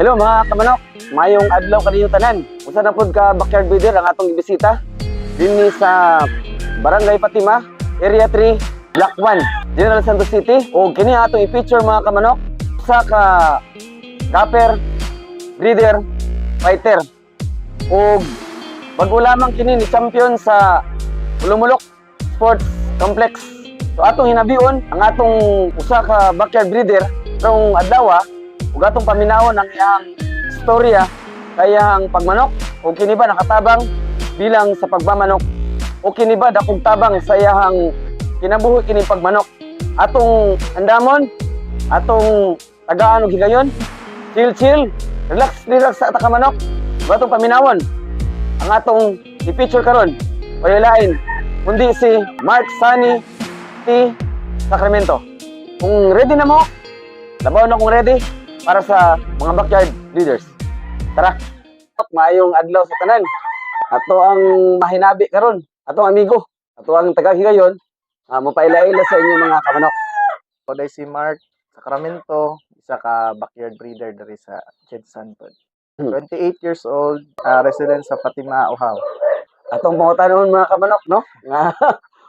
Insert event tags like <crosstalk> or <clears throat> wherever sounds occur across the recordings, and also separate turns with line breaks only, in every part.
Hello mga kamanok, mayong adlaw kaniyong tanan. Usa na pud ka backyard breeder ang atong ibisita dinhi sa Barangay Fatima, Area 3, Block 1, General Santos City. O kini atong i-feature mga kamanok sa ka gapper, breeder, fighter. O bago lamang kini ni champion sa Ulumulok Sports Complex. So atong hinabion ang atong usa ka backyard breeder karong adlaw ug atong paminawon ang iyang istorya kaya ang pagmanok o kini ba nakatabang bilang sa pagmamanok o kini ba tabang sa iyang kinabuhi kini pagmanok? Atong andamon? Atong tagaan og higayon chill chill. Relax relax sa ataka manok ug atong paminawon ang atong i-feature karon. Wala lain kundi si Mark Sunny T. Sacramento. Kung ready na mo, labaw na kung ready para sa mga backyard leaders. Tara! Maayong adlaw sa tanan. Ato ang mahinabi karon, ato ang amigo, ato ang taga-higayon, uh, mapaila-ila sa inyo mga kamanok.
Ako day si Mark Sacramento, isa ka backyard breeder dari sa Jedson pod.
Hmm.
28 years old, ah, resident sa Fatima, Ohaw.
Atong pangutanon mga kamanok, no? <laughs> Nga,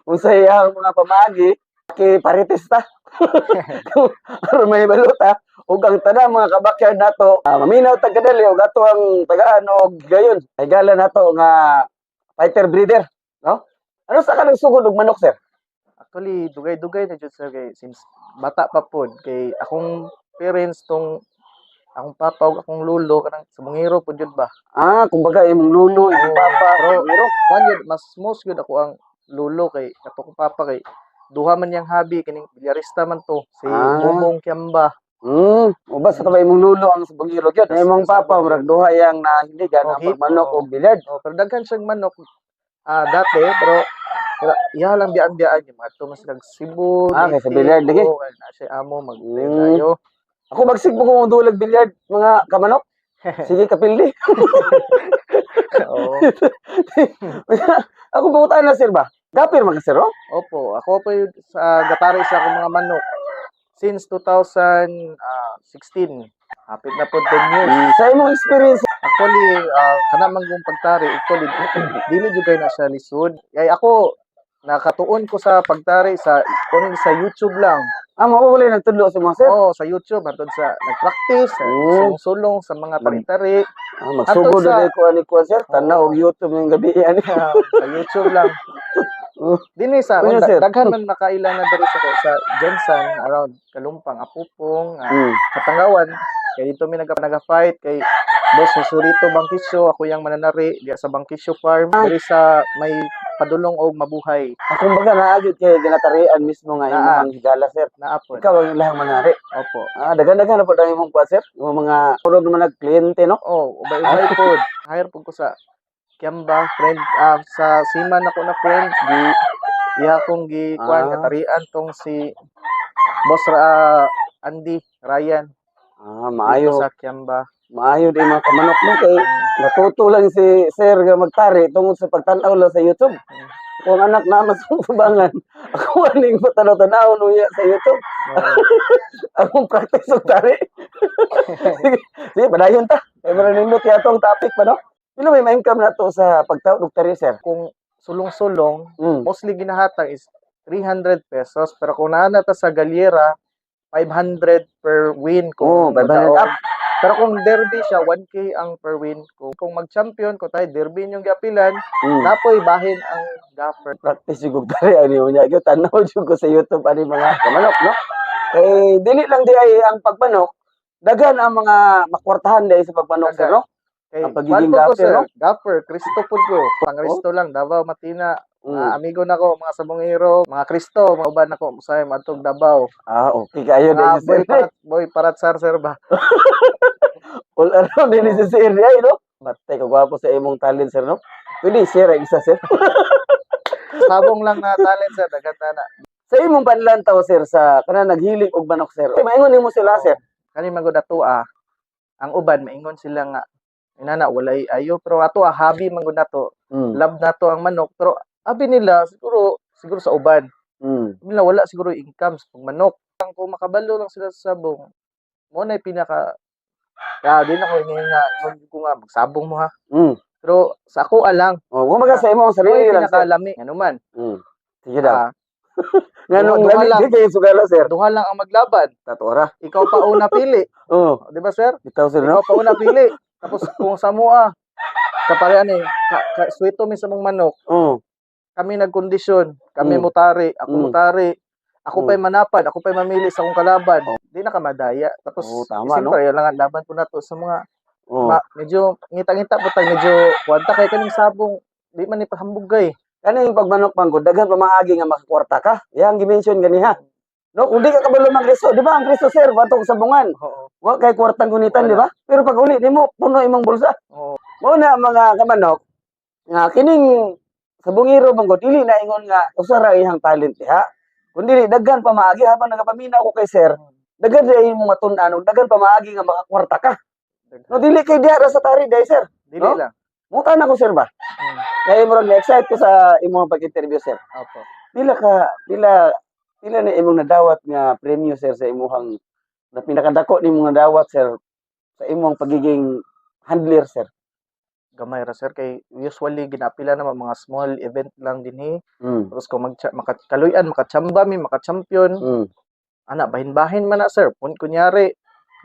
unsay ang mga pamagi, kay parites ta. <laughs> Aron may baluta, ug ang tanan mga kabakyard nato, ah, maminaw tagadali ug ato ang tagaan og gayon. Ay gala nato nga fighter breeder, no? Ano sa kanang sugod og manok, sir?
Actually, dugay-dugay na jud sir kay since bata pa pod kay akong parents tong akong papa ug akong lolo kanang sumungiro pod jud ba.
Ah, kumbaga imong lulo, imong papa,
pero-
pero
mas most jud ako ang lolo kay kato ko papa kay duha man yang hobby kining bilyarista man to si
Ah.
Momong Kiamba.
Hmm, uba sa tabay imong lulo ang subangiro gyud. Imong papa murag duha yang nahiligan
Oh,
ang
hit,
pagmanok
oh.
og bilyard.
Oh, pero daghan siyang manok ah dati pero pero iya lang biyaan-biyaan yung mga to silang Cebu.
Ah, kay sa bilyard lagi.
oo, na siya amo mag
Mm.
tayo.
Ako magsig mo kung dulag bilyard mga kamanok. <laughs> Sige kapildi.
Oo. <laughs>
ako pa na sir ba? Gapir man sir, oh?
Opo, ako po yung sa gatari sa akong mga manok since 2016. Hapit na po 10 years.
Mm, Sa imong experience,
Actually, ah, kana man kong pagtari, actually, <clears throat> dili jud kay na siya lisod. Kay ako, nakatuon ko sa pagtari sa kunin sa YouTube lang.
Ah, mawawala nagtudlo sa mga sir.
Oo, sa YouTube, hatod sa nag-practice,
Oh.
sulong-sulong sa mga tari-tari.
Ah, magsugod
Ato sa-
na ko ani ko sir. Tanaw og YouTube ng gabi <laughs> ani.
sa YouTube lang.
Oh.
Dini sa
Kunya,
dag-
sir.
daghan man nakailan na diri sa sa Jensen around Kalumpang, Apupong, ah,
Mm.
Katangawan. Kay dito mi naga naga-fight kay Boss Susurito Bangkisyo, ako yang mananari diya sa Bangkisyo Farm, diri sa may padulong og mabuhay
Akong baga naagid kay ginatarian mismo nga imong
Ah.
ang higala sir.
na apod.
Ikaw ang ilahang manari.
Opo.
Ah, dagan-dagan na po tayo imong kuha sir. Yung mga puro naman nag-kliyente, no?
Oh, ubay-ubay pod. <laughs> Hire pod ko sa Kiamba friend ah, sa Siman ako na friend gi iya kong gi kuan
Ah.
katarian tong si Boss ah, Andy Ryan
Ah,
dito
maayo.
sa Kiamba.
Maayo din mga kamanok mo kay natuto lang si sir nga magtari tungod sa pagtanaw lang sa YouTube. Kung anak na masubangan, <laughs> ako aning patanaw-tanaw nuya sa YouTube.
Oh, <laughs>
Akong practice og tari. <laughs> sige, padayon ta. Kay mara nindot yato ang topic pa no. Pila may ma-income na to sa pagtawag og tari sir?
kung sulong-sulong,
Mm.
mostly ginahatag is 300 pesos pero kung naa na ta sa Galiera 500 per win
Oh,
kung
500
daog.
up.
Pero kung derby siya 1k ang per win. Kung, kung mag-champion ko tayo derby yung gapilan,
Mm.
napoy bahin ang gaffer.
practice yung tari ani mo niya. Tanaw <laughs> jud ko sa YouTube ani mga kamanok no. Eh dili lang di ay ang pagmanok. Dagan ang mga makwartahan dahil sa pagmanok sir no.
Kay
Ang pagiging gaffer,
sir.
no?
Gaffer, Kristo po ko. Pang Kristo lang, Davao, Matina.
Mm.
Mga amigo na ko, mga sabongero, mga Kristo, mga uban na ko, musay, matog Davao.
Ah, okay kayo din si
boy, parat, boy, parat sar, sir ba? <laughs>
All <laughs> around din si sir ay no. Batay ka gwapo sa imong talent sir no. Pwede share ang isa sir. <laughs>
Sabong lang na talent, sir. Dagat na
sa imong panlantaw sir sa kana naghilig og manok sir. Ay maingon nimo sila sir.
Kani magod ato ah. Ang uban, maingon sila nga, inana, walay ayo. Pero ato ah, hobby magod na to.
Mm.
Love na to ang manok. Pero abi nila, siguro, siguro sa uban.
Mm.
Nila, wala siguro income sa pagmanok. Ang kung makabalo lang sila sa sabong, mo na pinaka Kaya di na ko hingi nga, ingon ko nga, magsabong mo ha.
Mm.
Pero sa ako alang,
Oh, kumaga sa imo ang
ako
sarili lang. sir.
pinakalami. Ano man.
Mm. Sige daw.
Ah,
Nganong
duha
lami di kayo sugalo sir.
duha lang ang maglaban.
Tatora.
Ikaw pa una pili. <laughs>
Oh,
Di ba, sir?
bitaw sir no.
Ikaw pa una <laughs> pili. Tapos kung sa mua, kaparehan eh, ka, ka, sweeto mi sa mong manok,
Oh.
kami nagkondisyon, kami
Mm.
mutari, ako
Mm.
mutari, ako
Mm.
pa'y manapad, ako pa'y mamili sa akong kalaban. Di na ka madaya. Tapos,
Oo, tama,
siyempre, yun lang ang laban ko na to sa mga,
Oh.
ma, medyo, ngita-ngita po tayo, medyo, kwanta kay kaning sabong, di man ipahambugay.
Kani yung pagmanok pangko, daghan pa maagi nga makakwarta ka. Yang gi-mention gani ha. No, kung di ka kabalo mag Kristo, di ba ang Kristo sir, batong sabungan.
Oo.
Wa kay kwartang gunitan, di ba? Pero pag uli nimo puno imong bulsa.
Oo.
Mao na mga kamanok nga kining sabungiro bangko dili na ingon nga usara ihang talent diha. Kun dili daghan pa maagi habang nagapaminaw ko kay sir. Daghan sa imong matun-an, daghan pa maagi nga makakwarta ka. No dili kay diha ra sa tari dai sir.
Dili
No?
lang.
Muta na ko sir ba?
Mm.
Kaya mo na-excite ko sa imong pag-interview sir.
Opo.
Pila ka pila pila na imong nadawat nga premyo sir sa imong na pinakadako nimo nga dawat sir sa imong pagiging handler sir.
Gamay ra, sir, kay usually, ginapila naman mga small event lang din eh.
Mm.
Tapos kung mag makakaluyan, makachamba mi, makachampion,
Mm.
ana bahin-bahin man na sir kun kunyari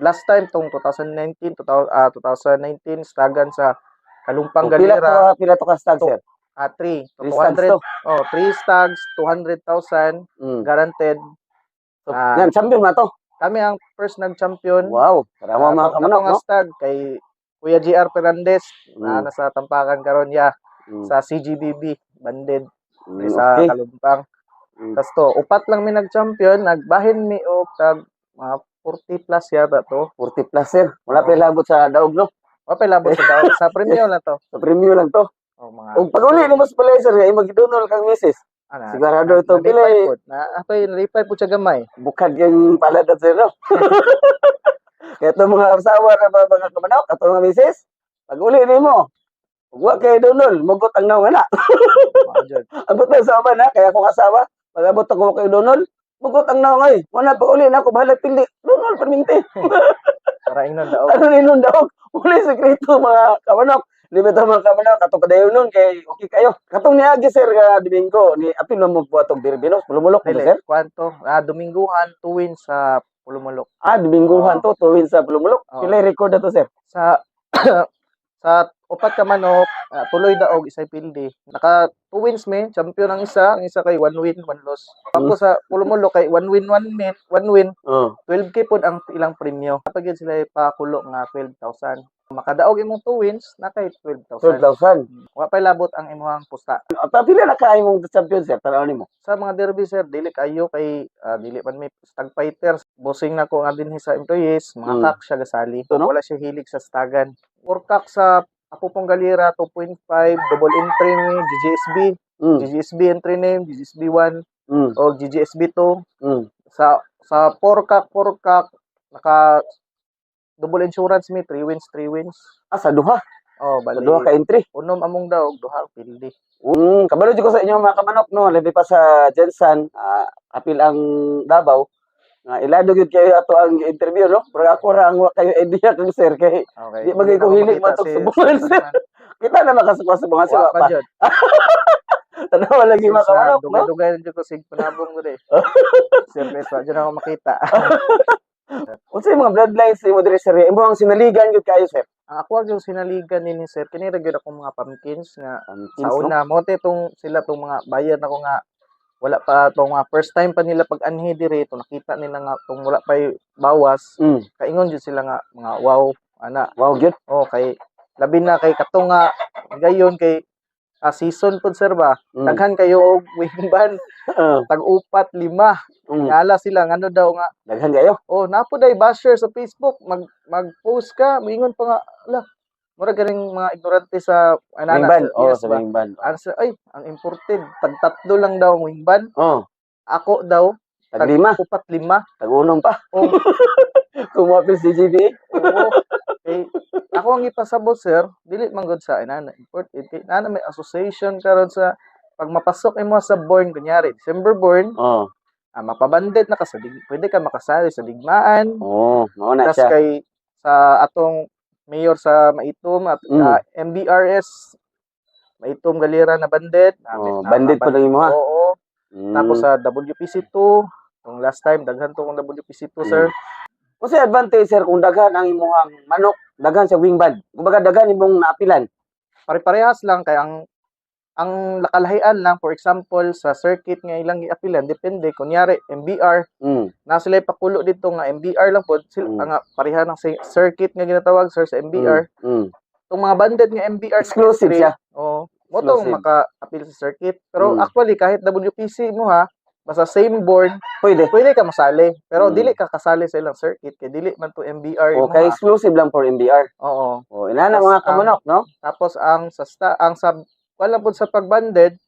last time tong 2019 2000 ah 2019 stagan sa Kalumpang
O, pila
Galera
to pila to ka stag
To-
sir?
ah 3
Three stags
200
to.
oh 3 stags 200,000
Mm.
guaranteed
So,
Ah.
yan, champion na to.
kami ang first nag-champion
Wow. Karama mga kamanok, no?
stag kay Kuya GR Fernandez na
Mm.
nasa Tampakan karon ya
Mm.
sa CGBB banded
Mm,
sa
okay.
Kalumpang
Mm.
tas to upat lang mi nag-champion nagbahin mi og tag mga 40 plus yata to
40 plus sir. Wala pa labot sa daog, no?
Wapay labot sa daw sa premium <laughs> na to.
Sa premyo lang to.
Oh, mga
O pag uli ni mas pala sir, ay magidunol kang misis.
ana.
Sigurado ito, pila.
Na ako'y nalipay po siya gamay.
Bukad yung palad at sir, no? <laughs> Kaya itong mga asawa na mga, mga kamanok, at mga misis, pag uli ni mo, huwag kayo dunol, mugot ang nawa na.
Mga jud.
Abot na sa na, kaya kung asawa, pag abot ako kay Donol, bugot ang naongay. Wala pa uli na ako, bahala pili. Donol, perminti. <laughs>
Para ingnon daw.
ano ni nun daw? Uli sekreto mga kamanok. Di ba mga kamanok? Katong kadayon nun, kay okay kayo. Katong ni Agi, sir, ka Domingo, ni Apil mo po atong Birbinos, Pulumulok, sir?
kwanto? Ah, Dominguhan tuwin sa Pulumulok.
Ah, Domingohan to, tuwin sa Pulumulok.
Oo.
Pila record na to, sir?
Sa <clears throat> sa upat ka manok, ah, tuloy daog isay pildi. Naka two wins me, champion ang isa, ang isa kay one win, one loss. Ako sa Pulumulok kay one win, one win, one win,
Oo.
12k pod ang ilang premyo. Kapag yun sila ipakulo nga 12,000. Makadaog imong two wins, na kay 12,000.
12,000.
Wa pay labot ang imong pusta.
At ah, pila na kaay mong champion, sir? Tanaw ni mo.
Sa mga derby sir, dili kayo kay ah, dili man may stag fighters. Bossing na ko nga din sa employees, mga
Mm.
kak siya gasali.
No?
Wala siya hilig sa stagan. Or kak sa ako pong galera 2.5 double entry ni GGSB,
Mm.
GGSB entry name, GGSB 1
Mm.
o GGSB 2
Mm.
sa sa 4 kak 4 kak naka double insurance mi 3 wins 3 wins.
Ah, sa duha.
Oh,
Sa
bali.
duha ka entry.
Unom among daw duha pildi.
Mm, kabalo ko sa inyo mga kamanok no, labi pa sa Jensan, ah, apil ang Davao. Nga ilado gyud kayo ato ang interview no. Pero ako ra ang wa kayo idea kang sir kay
Okay.
Di bagay ko hilig man tong subukan, sir. kita na makasukwa sa mga
Wa
siwa
pa.
Tanawa lagi mga kamanok no.
Dugay-dugay rin ko sig panabong ko eh. <laughs> Sir, best wa ako makita. <laughs>
Unsa mga bloodlines sa imo diri sir? Imo ang sinaligan gyud kayo sir.
Ang ako ang sinaligan ni sir, kini ra gyud akong mga pumpkins nga
Ang
sa una mo tong sila tong mga bayan ako nga wala pa tong mga first time pa nila pag anhi diri to nakita nila nga tong wala pa bawas
Mm.
kaingon jud sila nga mga wow ana
Wow gyud.
oh kay labi na kay katong nga gayon kay ah, season pud sir ba
Mm.
daghan kayo og <laughs> wing ban
Ah,
tag upat lima
mm.
Ngala sila ngano daw nga
Daghan kayo.
oh napo day basher sa Facebook mag mag-post ka moingon pa nga ala mura ganing mga ignorante sa
Wing ban. Oh,
yes
sa
ba?
wing ban.
Ano sa ay ang imported tag tatlo lang daw ang wingban
Oh,
ako daw
tag lima,
upat lima
tag unom pa.
oh
Kumapil si GBA.
oo kay ako ang ipasabot sir dili man gud sa inana imported kay nana may association karon sa pag mapasok imo sa born kunyari December born
Oh.
ah, mapabandit na ka sa dig, pwede ka makasali sa digmaan
Oh, mao na
tas
siya.
kay sa atong mayor sa Maitom at
Mm.
ah, MBRS Maitom Galera na bandit.
Oh, bandit pa lang imo ha.
Oo.
Mm.
Tapos sa WPC2, yung last time daghan to kung WPC2
Mm.
sir.
Kasi advantage sir kung daghan ang imong manok, daghan sa wing band. Kumbaga daghan imong naapilan.
Pare-parehas lang kay ang ang nakalahian lang for example sa circuit nga ilang giapilan depende kunyari MBR
Mm.
na sila pakulo dito nga MBR lang pod sila
Mm.
nga pareha ng circuit nga ginatawag sir sa MBR
Mm.
Itong mga banded nga MBR
Exclusive siya.
Oo. Mo tong
Exclusive.
maka-appeal sa circuit. Pero
Mm.
actually kahit WPC mo ha, basta same board,
Pwede.
pwede ka masali. Pero
Mm.
dili ka kasali sa ilang circuit kay dili man to MBR
Okay,
ha.
exclusive lang for MBR.
Oo.
Oh,
Tas
mga
ang-
kamanok, no?
Tapos ang sa sta ang sa wala po sa pagbanded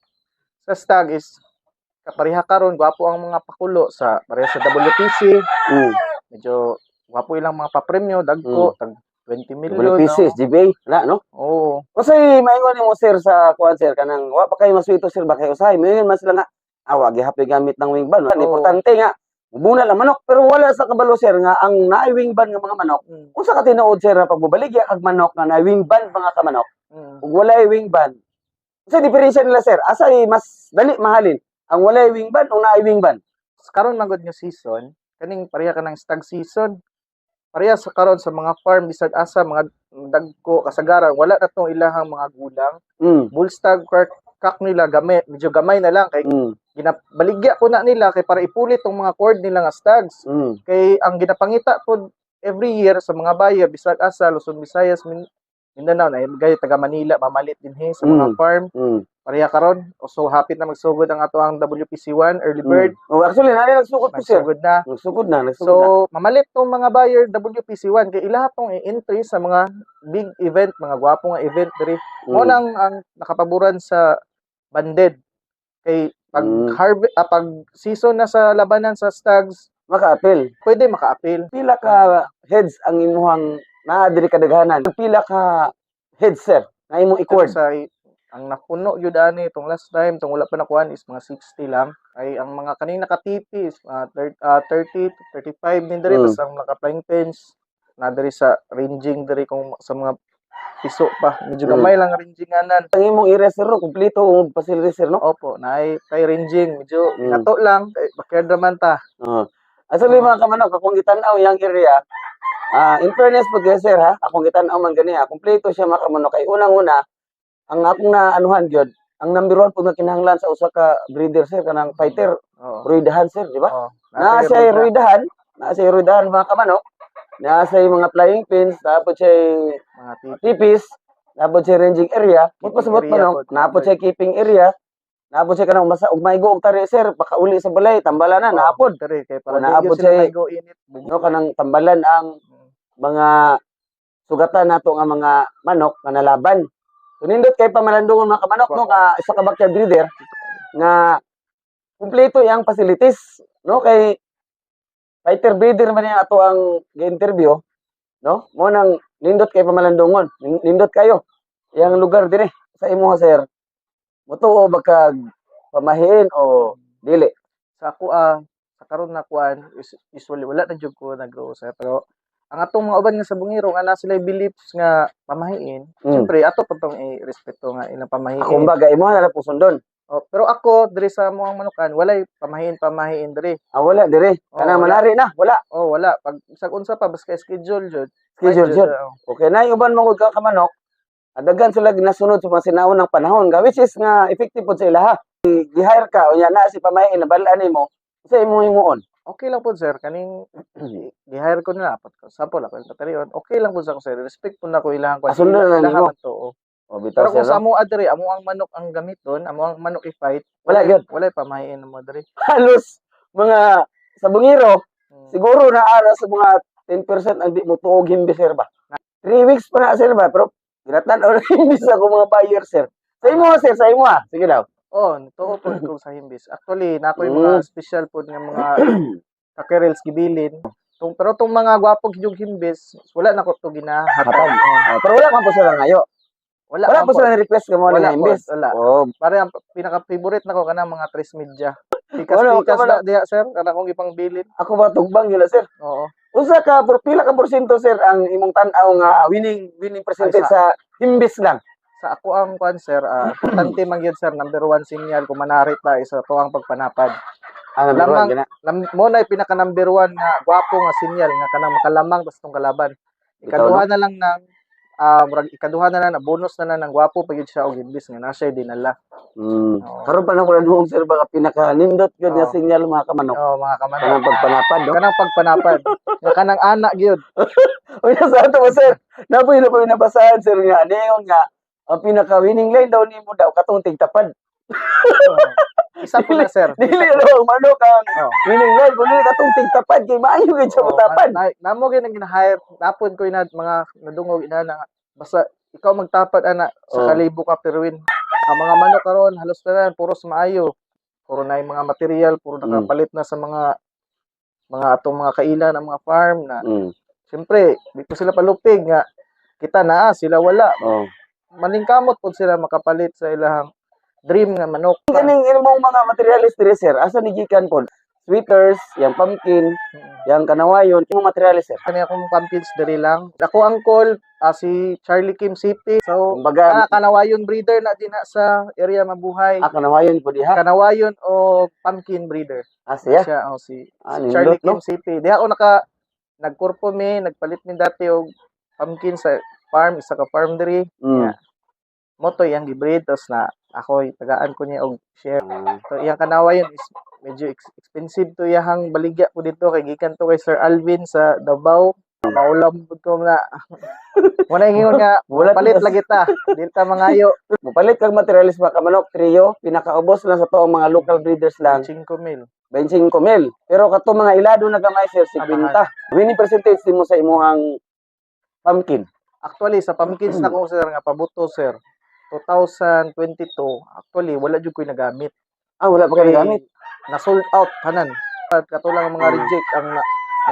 sa stag is kapareha karon gwapo ang mga pakulo sa pareha sa WPC.
Mm.
Medyo gwapo ilang mga papremyo dagko tag 20 million.
Wala pieces, GBA, wala, no?
Oo.
Kasi maingon nimo sir sa kuan sir kanang wa pa kayo maswito sir ba kayo usahay. Mayon man sila nga awa gihapoy gamit ng wing band.
Oo.
Importante nga muna lang manok pero wala sa kabalo sir nga ang naay wing band nga mga manok.
Mm.
Unsa ka tinuod sir nga pagbubaligya kag manok nga naay wing band mga kamanok
Mm.
ug walay wing band. Sa diferensya nila sir, asay mas dali mahalin ang walay wing band o naay wing band?
karon magod nga season kaning pareha ka ng stag season pareha sa karon sa mga farm bisag asa mga dagko kasagaran wala na tong ilahang mga gulang
Mm.
bull stag kak, nila gamay medyo gamay na lang kay
Mm.
ginabaligya ko na nila kay para ipulit tong mga cord nila nga stags
Mm.
kay ang ginapangita po every year sa mga buyer bisag asa Luzon Visayas Mindanao na gaya taga Manila mamalit din he sa mga
Mm.
farm
Mm.
pareha karon so hapit na magsugod ang ato ang WPC1 early bird
Mm. Oh, actually nani nagsukot po sir.
magsugod na
Nagsugod na, nagsugod
So,
na.
mamalit tong mga buyer WPC1 kay ilaha tong i-entry sa mga big event, mga gwapo nga event diri. Mo
Mm.
nang ang nakapaboran sa banded. Kay pag
Mm.
harvest ah, pag season na sa labanan sa stags,
Maka-appeal.
pwede maka-appeal.
pila ka heads ang imuhang naa diri kadaghanan pila ka heads sir na imong i-cord?
sa ang napuno gyud ani itong last time tong wala pa nakuan is mga 60 lang. Ay ang mga kanina nakatipi is ah, 30 to 35 din diri
Mm.
ang naka flying pins na diri sa ranging diri kung sa mga piso pa. Medyo
Mm.
gamay lang ranginganan
ang imong no? Kumpleto ang facility sir no?
Opo naay kay ranging medyo
Mm.
nato lang. Kay backyard naman ta?
Oo. actually mga kamanok akong gitan-aw yang area ah in fairness po kay sir ha? Akong gitan-aw man gani ha? Kumpleto siya mga kamanok kay unang-una ang akong naanuhan gyud ang number one po nga kinahanglan sa usa ka breeder sir kanang fighter
oo.
ruidahan sir di ba?
Oo.
Na siya ruidahan na siya ruidahan mga kamanok na siya mga flying pins tapos siya
mga tipi
tipis, napod siya ranging area, mo pasabot
area
pa no,
po,
siya keeping area, napod siya kanang masa ug maygo og tari sir, pakauli sa balay, tambalan na, napod.
diri kay para gyud sila
siya-
go init
No kanang tambalan ang mga sugatan nato nga mga manok nga nalaban. So kay pamalandungon mga kamanok no ka isa ka backyard breeder nga kumpleto yang facilities no kay fighter breeder man ato ang interview no mo nang nindot kay pamalandungon Nin- nindot kayo. Yang lugar dire sa imo sir. Mutuo baka pamahin o dili?
Sa ako ah sa karon na kuan usually wala na jud ko nag sa pero ang atong mga uban nga sa bungiro nga na sila beliefs nga pamahiin
Mm.
syempre ato pa tong i-respeto nga ilang pamahiin.
Ako baga imo na po sundon.
Oh, pero ako diri sa mga manukan walay pamahiin pamahiin diri.
Ah wala dire
Oo,
kana manari na wala.
Oh wala. Pag isag unsa pa basta schedule jud.
Schedule jud.
oh.
Okay, na yung uban mangod ka kamanok, adagan sila ginasunod sa mga sinawon ng panahon nga which is nga effective pod sa ilaha. I- Gi-hire ka o yan na si pamahay na balaan nimo sa imong himuon.
Okay lang po sir kaning <clears throat> gi-hire ko nila apat ka sample ako patarion okay lang po sa ko sir respect po na ko ilang
Ah, sunod na lang nimo.
to
O bitaw
pero kung sa amo adre amo ang manok ang gamiton amo ang manok i-fight
Wala gyud.
wala pamahiin mo diri <laughs>
Halos mga sa bungiro,
Mm.
siguro na ara sa mga 10% ang di mo tuog himbi sir ba. 3 weeks pa na sir ba pero ginatan-aw <laughs> na himbis ako mga buyer sir. Sa imo sir, sa imo ah. Sige daw.
Oh, totoo po <laughs> ko sa himbis. Actually, nako yung mga special po nga mga <clears throat> kakerels gibilin. Tung, pero tong mga gwapog yung himbis, wala na ko to ginahatag.
Hatag. Ah, pero wala man po sila ngayo.
wala,
Wala po sila request ka mo na himbis.
wala.
Oh,
Pare ang pinaka-favorite nako kana mga tres media. Pikas
Wala,
pikas
wala.
na diha sir, kana kong ipang bilin.
ako ba tugbang yun sir.
Oo.
Usa ka pila ka porsyento sir ang imong tan-aw nga winning winning percentage sa imbis lang.
Sa ako ang kwan sir, ah, <laughs> importante man yun sir, number one sinyal kung manarit ta isa to ang pagpanapad.
Ang
Lamang-
gina.
Lam, mo na pinaka number one nga gwapo nga sinyal nga kanang makalamang tas tong kalaban. Ikaduha na lang ng ah, murag ikaduha na lang na bonus na lang ng gwapo pagid siya og imbis nga na siya dinala.
Mm.
Oo.
Karon pa na ko naduong sir baka pinaka nindot gyud nga
Oo.
sinyal mga kamanok.
Oh, mga kamanok.
Kanang pagpanapad no.
Kanang pagpanapad. <laughs> nga kanang anak gyud.
Uy, sa ato sir? Napoy na yung nabasahan, sir, nga. Neon nga. Ang pinaka-winning line daw ni mo daw, katong tigtapad.
Oo. Isa po na sir.
Dili daw, manok ang
Oh.
winning line. Dili katong tigtapad, kay maayo
Oo,
matapad.
na, na, namo gyud ang ginahire. Napon ko ina mga nadungog ina na basta ikaw magtapad ana sa
Oo.
kalibo ka per win. Ang mga manok karon halos tanan puros maayo. Puro na yung mga material, puro
Mm.
nakapalit na sa mga mga atong mga kailan ng mga farm na
Mm.
Siyempre, dito sila palupig nga kita na sila wala.
Oh.
Maningkamot po sila makapalit sa ilang dream nga manok.
Kaning imong mga materialis diri, sir, asa ni gikan po? Sweaters, yang pumpkin, yang kanawayon, imong materialis, sir.
Kani akong pumpkins diri lang. Ako ang call ah, si Charlie Kim CP. So,
Kumbaga,
kana kanawayon breeder na din na sa area mabuhay.
ah, kanawayon po diha.
Kanawayon o pumpkin breeder.
Ah, siya.
Siya o si,
Ah,
si Charlie
no?
Kim CP. Di ako naka nagkurpo mi, nagpalit mi dati og pumpkin sa farm, isa ka farm diri.
Mm.
Moto yang gibreed tapos na ako tagaan ko niya og share.
Ah,
So iyang kanawayon is medyo ex- expensive to iyang baligya po dito kay gikan to kay Sir Alvin sa Davao. Maulam pud ko na. <laughs> Wala ingon nga <laughs>
Wala
palit lagi ta. Dili ta mangayo. <laughs>
Mupalit kag materialis mga kamanok, trio, pinakaubos na sa to ang mga local breeders lang.
5 mil.
25 mil. Pero kato mga ilado na gamay sir, 50. Winning percentage mo sa imuhang pumpkin.
Actually sa pumpkins na ko sir nga pabuto sir. 2022 actually wala jud ko nagamit.
Ah, wala pa kayo gamit.
Na sold out tanan. Katulang ang mga
Mm.
reject ang na,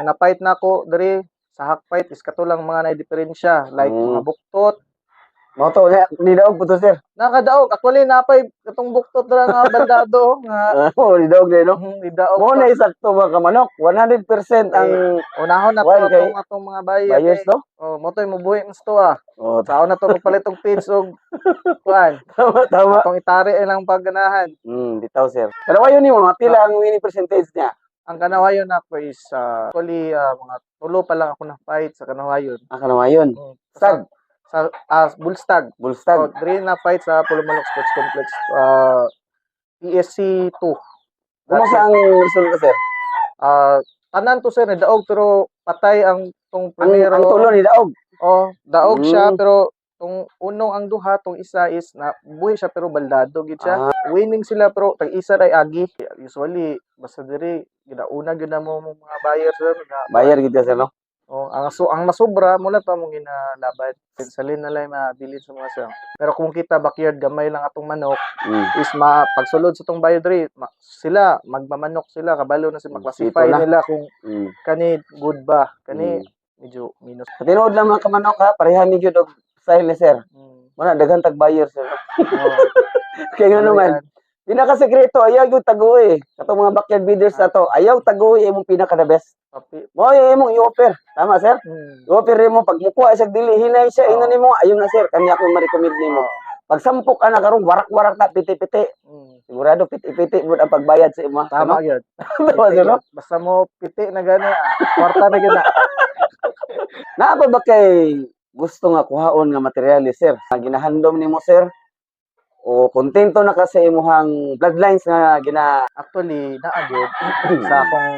ang napait na ko diri sa hackfight is katulang mga na diferensya like
Mm.
mga buktot
Mo to, ni daog po to sir.
Nakadaog. Actually, napay katong buktot na nga bandado nga <laughs>
Ah, oh, ni daog din, no?
hmm, idaog.
Mo
pa.
na isakto mga kamanok. 100% ang
Unahon na to
Why, kay-
atong atong mga buyer.
buyers, no?
Oh, mo to'y mubuhi ang sto ah.
Oh,
Sao na to magpalit og page og <laughs> kuan.
tama, tama.
Atong itari ilang pagganahan.
Hmm, bitaw sir. Pero ayo ni mo, mga pila ang winning percentage niya.
Ang kanawayon ako is uh, actually ah, mga tulo pa lang ako na fight sa kanawayon.
Ang kanawayon.
Hmm.
Stag,
Sa uh, bullstag. So,
bullstag.
diri na fight sa Pulumalok Sports Complex uh, ESC 2.
Kumusta ang resulta sir?
Ah, tanan to sir daog pero patay ang tong
Ang,
primero.
ang tulo ni daog.
Oh, daog siya
Mm.
pero tong unong ang duha tong isa is na buhi siya pero baldado gid siya. Winning sila pero tag isa ray agi. Usually basta diri ginauna gyud na mo mga buyers sir nga
Bayar gid sir, no?
Oh, ang so ang masobra mula pa mong ginalaban. Salin na lang mabilin sa mga sir. Pero kung kita backyard gamay lang atong manok
Hmm.
is ma pagsulod sa tong buyer diri ma, sila magmamanok sila kabalo na si
Mm,
maklasify nila kung
Hmm.
kani good ba kani
Mm.
medyo minus
Sa tinuod lang mga kamanok ha, pareha ni gyud og style ni sir.
mm,
Wala daghan tag buyer sir.
oh, <laughs>
Kaya nga naman, pinaka-sekreto ayaw gyud taguhi. Katong mga backyard breeders na to, ayaw taguhi imong pinaka the best. Mo ay imong i-offer. Tama sir?
mm,
I-offer mo pag mukuha sa dili hinay siya
Oo.
ino nimo ayaw na sir kanya ako ma-recommend nimo. Pag sampok ka na karon warak-warak na piti-piti.
mm.
Sigurado piti-piti mo ang pagbayad sa imo.
tama gyud <laughs>
Tama sir.
basta mo piti na gani ah, kwarta na gyud <laughs> na
Naa ba kay gusto nga kuhaon nga materyales sir? Ginahandom nimo sir? O kontento na ka sa imuhang bloodlines nga gina
actually naa gyud sa akong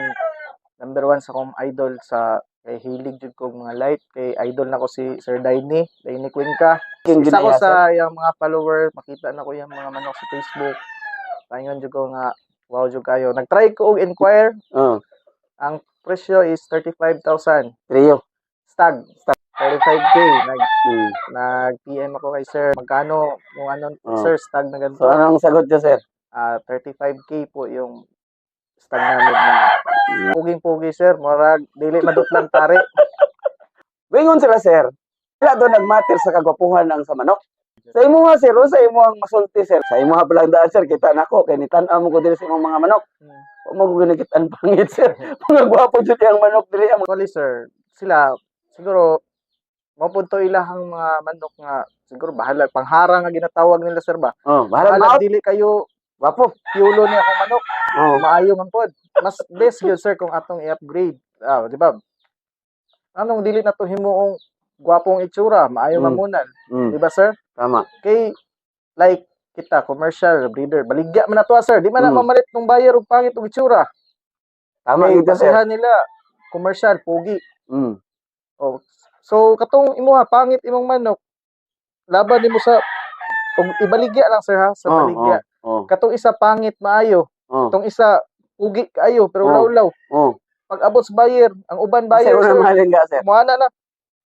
number one sa akong idol sa kay hilig jud ko mga light kay idol na ko si Sir Daini Daini Cuenca. Isa ko sa yung mga follower makita na ko yung mga manok sa Facebook. Paingon jud ko nga wow jud kayo. Nagtry ko og inquire.
Oh,
ang presyo is 35,000
trio.
stag stag 35k nag
Hmm.
nag PM ako kay sir magkano kung ano
Oh.
sir stag na ganito
So anong sagot niya sir?
Ah, 35k po yung stag namin na puging-pugi sir murag dili madutlang tari <laughs>
Wingon sila sir. Wala doon nagmatter sa kagwapuhan ang sa manok. Sa imo nga sir, o sa imo ang masulti sir. Sa imo nga palang daan sir, kita nako kay nitan-aw mo ko diri sa imong mga manok.
Hmm.
O mo ko ginakitaan pangit sir. <laughs> Mga gwapo jud ang manok diri ang
Actually, sir, sila, siguro, mapunto ilahang mga manok nga, siguro, bahala, pangharang nga ginatawag nila, sir ba?
Oh, bahala
Bahala, dili kayo,
Gwapo.
piulo niya akong manok,
Oh.
maayo man pod. Mas best yun, sir, kung atong i-upgrade. Ah, di ba? Anong dili na to himuong gwapong itsura, maayo
Mm.
mamunan.
Mm,
Di ba, sir?
tama.
Kay, like, kita, commercial, breeder, baligya man na to, ah, sir. Di man na
Mm.
mamalit ng buyer og pangit og itsura.
Tama gid sir.
nila, commercial, pogi.
Mm.
Oh. So katong imuha pangit imong manok. Laban nimo sa ug ibaligya lang sir ha, sa
Oh,
baligya.
Oh.
Katong isa pangit maayo,
Oh.
katong isa ugi kaayo pero
Oh.
lawlaw.
Oh.
Pag abot sa buyer, ang uban buyer sir,
sir.
muana na.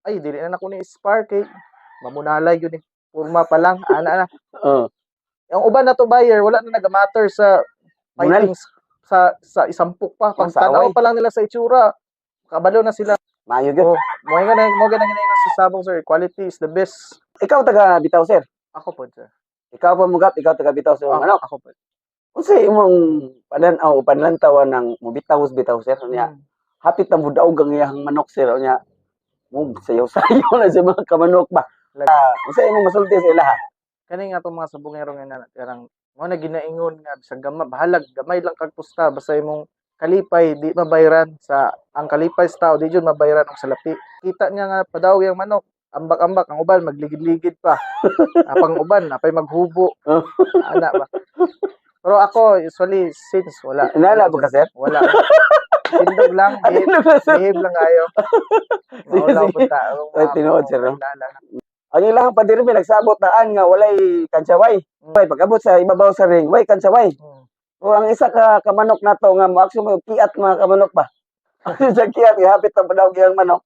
Ay dili na nako ni spark kay mamunalay yun eh. Purma pa lang, ana na. <laughs>
Oh.
Ang uban na to buyer, wala na nagamatter sa fighting sa sa isampuk pa.
Sa
tanaw pa lang nila sa itsura, kabalo na sila.
Maayo gyud.
Oh, mo nga na mo nga na ginayon sa sabong sir, quality is the best.
Ikaw taga bitaw sir.
Ako po, sir.
Ikaw pa mugat, ikaw taga bitaw sa
Ako,
manok.
ako po.
Unsa imong panan-aw panlantawan ng mubitaw bitaw sir unya.
Mm.
Hapit na mudaog ang iyang manok sir unya. Mo sayaw-sayaw <laughs> na sa mga kamanok ba.
Lag-
Ah, unsa imong masulti sa ilaha?
Kani nga mga sabungero nga na, karang, mo na ginaingon nga, bisag gama, bahalag, gamay lang kag pusta, basta imong kalipay, di mabayran sa, ang kalipay sa tao, di dyan mabayran ang salapi. Kita niya nga, padaw yung manok, ambak-ambak, ang uban, magligid-ligid pa. <laughs> Apang uban, apay maghubo.
Oh.
Ana ba? Pero ako, usually, since wala.
Nala ba ka sir?
Wala. Tindog lang, behave, lang kayo. <laughs> Maulaw po.
Ay, tinuod, sir, no? Ang ilang padirmi nagsabot taan nga walay kansaway.
Mm.
Way pagabot sa ibabaw sa ring, way kansaway.
Hmm.
O ang isa ka kamanok nato nga maakso mo kiat mga kamanok ba. <laughs> sa kiat nga hapit ang padaw giyang manok.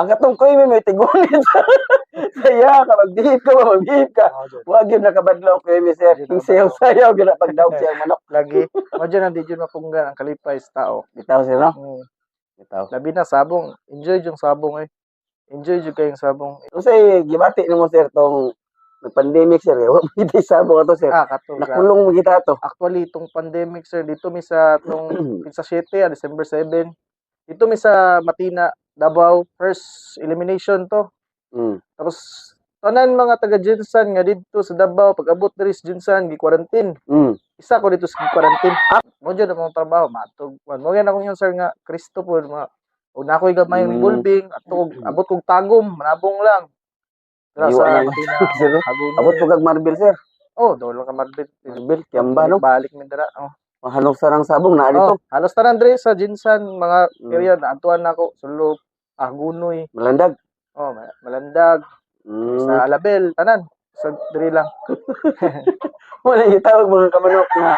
Ang katong koy may tigulit sa <laughs> saya ka magbihip ka ba magbihip ka. Wa gyud nakabadlaw ko mi sir. King sayaw sayaw gyud pagdaw siyang <laughs> manok.
Lagi. O dyan, hindi dyan mapunggan ang kalipay sa tao.
Bitaw sir no?
Hmm.
Bitaw.
Labi na sabong. Enjoy yung sabong eh. Enjoy yung kayong sabong.
Unsay gibati nimo sir tong pandemic sir. Wa mo kita sabong ato sir.
Ah, kato. ga-
Nakulong mo kita to.
Actually, itong pandemic, sir, dito mi sa itong <clears throat> sa 7, ah, December 7. Dito mi sa Matina, Davao. First elimination to.
Mm.
Tapos, tanan mga taga Jinsan nga dito sa Davao, pag abot diri sa Jinsan, gi-quarantine.
Mm.
Isa ko dito sa quarantine. Mo dyan ang mga trabaho, matog. Mo yan ako yung sir nga, Kristo po, mga, o na ako'y gamay
Mm.
ng bulbing, at abot kong tagom, manabong lang. Tara
Iwa
sa
lang.
Matina,
Sir. Abot ko kag Marvel sir.
Oh, dolo ka marbit.
Marvel kiamba no.
Balik mi dira. Oh.
Mahanok sa rang sabong na
Oh,
dito.
halos tanan diri sa Jinsan mga
Mm.
area na antuan nako sulod Agunoy,
Malandag.
oh Ma- Malandag,
Mm.
sa Alabel, tanan. Sa diri lang. <laughs>
Wala yung tawag mga kamanok na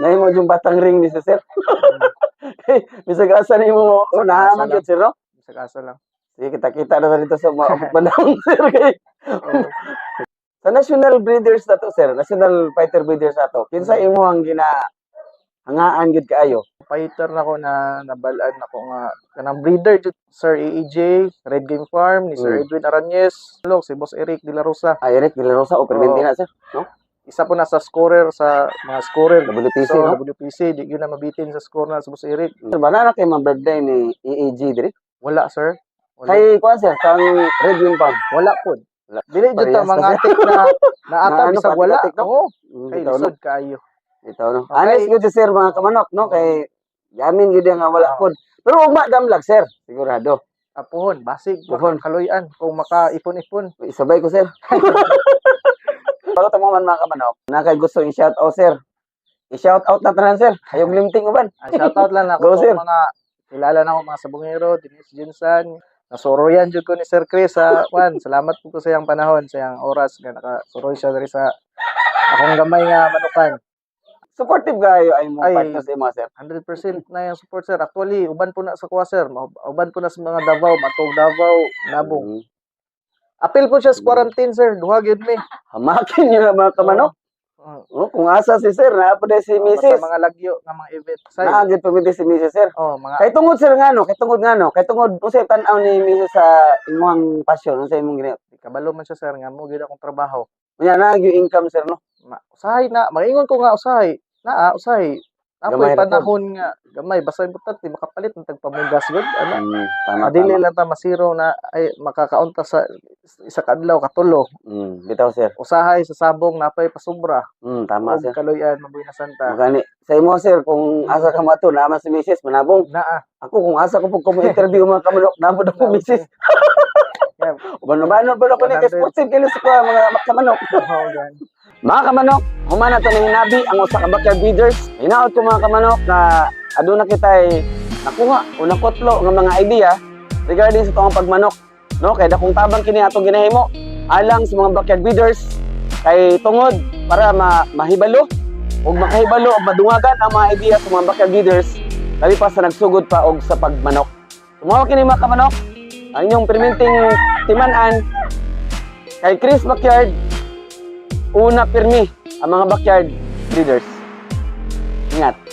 Nahimo yung batang ring ni si sir. <laughs> Bisag asa mo oh, nahaman
Asa lang.
yun sir no?
Sa kasa lang.
Sige, kita-kita na dito sa mga <laughs> panahon sir. Kay. Sa national breeders na to sir, national fighter breeders na to, kinsa imo ang gina hangaan gud kaayo.
fighter nako na nabalaan nako nga kanang breeder jud Sir EEJ, Red Game Farm ni Sir
Mm.
Edwin Aranez, lo si Boss Eric De La Rosa.
Ah, Eric Villarosa o Permentina sir.
Isa po na sa scorer sa mga scorer
WPC
so,
no?
WPC, di yun na mabitin sa score na sa Boss Eric.
Sir, banana kay mga birthday ni EAG diri.
Wala, sir.
Kay kuan sir, kang Red Wing Farm.
Wala po. Dili jud ta mga atik na naata
Na <laughs> ano,
bisag wala. Oo.
Mm,
Kay lisod kaayo.
Ito no. Gud si sir mga kamanok no kay yamin gud nga wala
Ah.
pod. Pero ugma damlag sir, sigurado.
Apuhon, basig
Puhon.
kaloyan kung makaipon-ipon.
Isabay ko sir. <laughs> Bago tamo man mga kamanok, na kay gusto i-shout out sir. I-shout out na tanan sir. Ayong limting uban.
Ah, shoutout lang
Go,
ako
sir.
sa mga kilala na ako mga sabungero, Denise Junsan. Nasoroyan jud ko ni Sir Chris sa Juan. Salamat po ko sa iyang panahon, sa iyang oras nga nakasoroy siya diri sa akong gamay nga manukan.
Supportive kayo ay mo
Ay.
partners sa mga sir.
100% na yung support sir. Actually, uban po na sa kuha sir. Uban po na sa mga Davao, Matog Davao, Nabong.
Mm.
Apil po siya sa quarantine sir. Duha gyud mi.
Hamakin niyo na mga kamanok.
Oh,
Oh, kung asa si sir, na pa si
oh,
Mrs.
Sa mga lagyo nga mga event.
Naagid pa gid si Mrs. sir.
oh, mga
Kay tungod sir nga no, kay tungod nga no, kay tungod usay tan-aw ni Mrs. sa imong passion, sa imong gina.
kabalo man siya sir nga mo gyud akong trabaho.
Unya na yung income sir no.
Ma, usahay na, maingon ko nga usahay. Naa, usahay. Apoy
pod.
panahon nga gamay basta importante makapalit ng tagpamugas gud ano.
Mm, tama,
Madili
tama.
lang ta masiro na ay makakaunta sa isa ka adlaw katulo.
Mm, bitaw sir.
Usahay sa sabong napay pasubra.
Mm, tama
Og
sir.
kaloyan mabuhay na santa.
Magani. Sa imo sir, kung asa ka mato, naman si Mrs. Manabong.
Naa.
Ako kung asa ko pag interview mga kamanok, nabod ako Mrs. <laughs>
Yan.
Ubano-bano ba ako ni
100.
sportive kilos ko mga kamanok. <laughs>
Oh, gan.
Mga kamanok, humana to ng hinabi ang usa ka backyard breeders. Hinaot ko mga kamanok na aduna kitay nakuha o nakotlo nga mga idea regarding sa tong pagmanok. No, kay dakong tabang kini atong ginahimo alang sa mga backyard breeders kay tungod para ma mahibalo ug makahibalo ug madungagan ang mga idea sa mga backyard breeders labi pa sa nagsugod pa og sa pagmanok. Tumawa kini mga kamanok ang inyong perminting timan-an kay Chris Backyard una pirmi ang mga backyard breeders. Ingat.